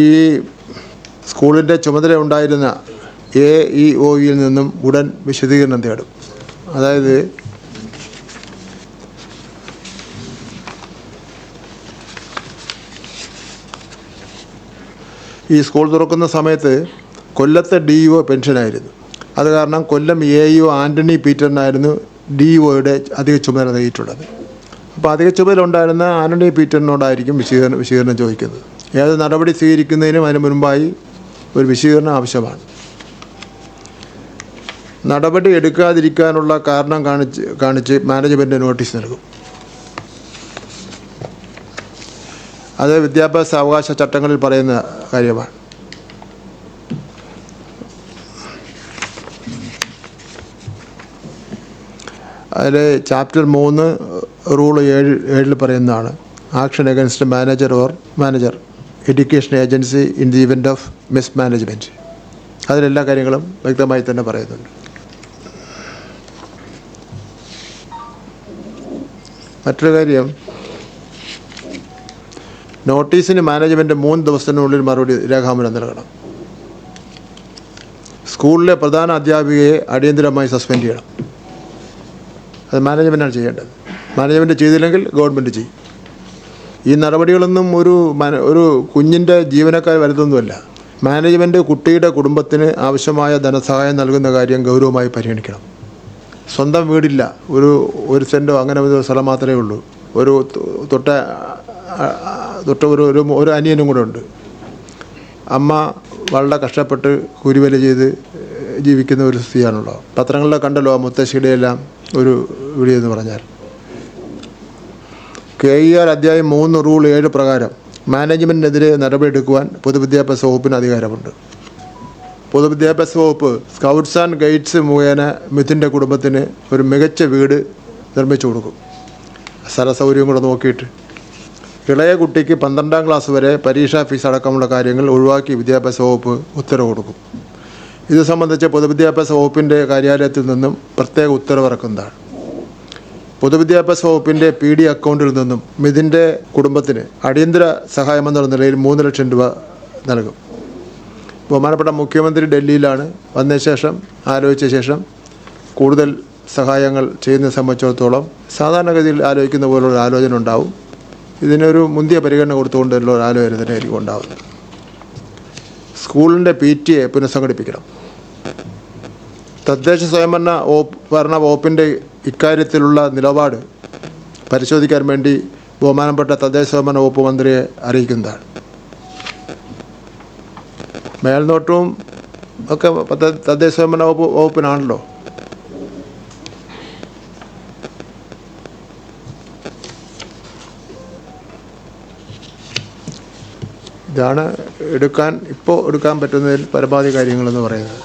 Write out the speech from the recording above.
ഈ സ്കൂളിന്റെ ചുമതല ഉണ്ടായിരുന്ന എ ഇ ഒയിൽ നിന്നും ഉടൻ വിശദീകരണം തേടും. അതായത് ഈ സ്കൂൾ തുറക്കുന്ന സമയത്ത് കൊല്ലത്തെ ഡി ഒ പെൻഷനായിരുന്നു. അത് കാരണം Kollam A E O Antony പീറ്ററിനായിരുന്നു D ഒയുടെ അധിക ചുമതല നൽകിയിട്ടുള്ളത്. അപ്പോൾ അധിക ചുമതല ഉണ്ടായിരുന്ന ആന്റണി പീറ്ററിനോടായിരിക്കും വിശീകരണം വിശീകരണം ചോദിക്കുന്നത്. ഏത് നടപടി സ്വീകരിക്കുന്നതിനും അതിന് മുൻപായി ഒരു വിശദീകരണം ആവശ്യമാണ്. നടപടി എടുക്കാതിരിക്കാനുള്ള കാരണം കാണിച്ച് കാണിച്ച് മാനേജ്മെന്റ് നോട്ടീസ് നൽകും. അത് വിദ്യാഭ്യാസ അവകാശ ചട്ടങ്ങളിൽ പറയുന്ന കാര്യമാണ്. അതിൽ ചാപ്റ്റർ മൂന്ന് റൂൾ ഏഴ് ഏഴിൽ പറയുന്നതാണ്. Action against manager or manager. Education agency in the event of mismanagement അതിലെല്ലാ കാര്യങ്ങളും വ്യക്തമായി തന്നെ പറയുന്നുണ്ട്. മറ്റൊരു കാര്യം നോട്ടീസിന് മാനേജ്മെന്റ് മൂന്ന് ദിവസത്തിനുള്ളിൽ മറുപടി രേഖാമൂലം നൽകണം. സ്കൂളിലെ പ്രധാന അധ്യാപികയെ അടിയന്തിരമായി സസ്പെൻഡ് ചെയ്യണം. അത് മാനേജ്മെന്റാണ് ചെയ്യേണ്ടത്. മാനേജ്മെന്റ് ചെയ്തില്ലെങ്കിൽ ഗവൺമെന്റ് ചെയ്യും. ഈ നടപടികളൊന്നും ഒരു ഒരു കുഞ്ഞിന്റെ ജീവനക്കാർ വരുന്നൊന്നുമല്ല മാനേജ്മെന്റ് കുട്ടിയുടെ കുടുംബത്തിന് ആവശ്യമായ ധനസഹായം നൽകുന്ന കാര്യം ഗൗരവമായി പരിഗണിക്കണം. സ്വന്തം വീടില്ല. ഒരു ഒരു സെന്റോ അങ്ങനെ ഒരു സ്ഥലം മാത്രമേ ഉള്ളൂ. ഒരു തൊട്ട തൊട്ട ഒരു ഒരു ഒരു അനിയനും കൂടെ ഉണ്ട്. അമ്മ വളരെ കഷ്ടപ്പെട്ട് കുരുവല ചെയ്ത് ജീവിക്കുന്ന ഒരു സ്ഥിതിയാണല്ലോ പത്രങ്ങളിലെ കണ്ടല്ലോ ആ മുത്തശ്ശിയുടെ എല്ലാം ഒരു വീഡിയോ എന്ന് പറഞ്ഞാൽ. കെ ഇ ആർ അധ്യായം മൂന്ന് റൂൾ ഏഴ് പ്രകാരം മാനേജ്മെന്റിനെതിരെ നടപടിയെടുക്കുവാൻ പൊതുവിദ്യാഭ്യാസ വകുപ്പിന് അധികാരമുണ്ട്. പൊതുവിദ്യാഭ്യാസ വകുപ്പ് സ്കൗട്ട്സ് ആൻഡ് ഗൈഡ്സ് മുഖേന മിഥുന്റെ കുടുംബത്തിന് ഒരു മികച്ച വീട് നിർമ്മിച്ചു കൊടുക്കും. സ്ഥല സൗകര്യം കൂടെ നോക്കിയിട്ട്. ഇളയ കുട്ടിക്ക് പന്ത്രണ്ടാം ക്ലാസ് വരെ പരീക്ഷാ ഫീസ് അടക്കമുള്ള കാര്യങ്ങൾ ഒഴിവാക്കി വിദ്യാഭ്യാസ വകുപ്പ് ഉത്തരവ് കൊടുക്കും. ഇത് സംബന്ധിച്ച് പൊതുവിദ്യാഭ്യാസ വകുപ്പിന്റെ കാര്യാലയത്തിൽ നിന്നും പ്രത്യേക ഉത്തരവിറക്കുന്നതാണ് പൊതുവിദ്യാഭ്യാസ വകുപ്പിന്റെ പി ഡി അക്കൗണ്ടിൽ നിന്നും മിഥിന്റെ കുടുംബത്തിന് അടിയന്തര സഹായമെന്ന നിലയിൽ മൂന്ന് ലക്ഷം രൂപ നൽകും. ബഹുമാനപ്പെട്ട മുഖ്യമന്ത്രി ഡൽഹിയിലാണ് വന്ന ശേഷം ആലോചിച്ച ശേഷം കൂടുതൽ സഹായങ്ങൾ ചെയ്യുന്നതിനെ സംബന്ധിച്ചിടത്തോളം സാധാരണഗതിയിൽ ആലോചിക്കുന്ന പോലുള്ള ആലോചന ഉണ്ടാവും. ഇതിനൊരു മുന്തിയ പരിഗണന കൊടുത്തുകൊണ്ടുള്ള ഒരു ആലോചന തന്നെ ആയിരിക്കും ഉണ്ടാവുന്നത്. സ്കൂളിന്റെ പി ടി എ പുനഃസംഘടിപ്പിക്കണം. തദ്ദേശ സ്വയംഭരണ വകുപ്പ് ഭരണ വകുപ്പിന്റെ ഇക്കാര്യത്തിലുള്ള നിലപാട് പരിശോധിക്കാൻ വേണ്ടി ബഹുമാനപ്പെട്ട തദ്ദേശ സ്വയംഭരണ വകുപ്പ് മന്ത്രിയെ അറിയിക്കുന്നതാണ്. മേൽനോട്ടവും ഒക്കെ തദ്ദേശ സ്വയംഭരണ വകുപ്പ് വകുപ്പിനാണല്ലോ. ഇതാണ് എടുക്കാൻ ഇപ്പോൾ എടുക്കാൻ പറ്റുന്നതിൽ പരമാവധി കാര്യങ്ങളെന്ന് പറയുന്നത്.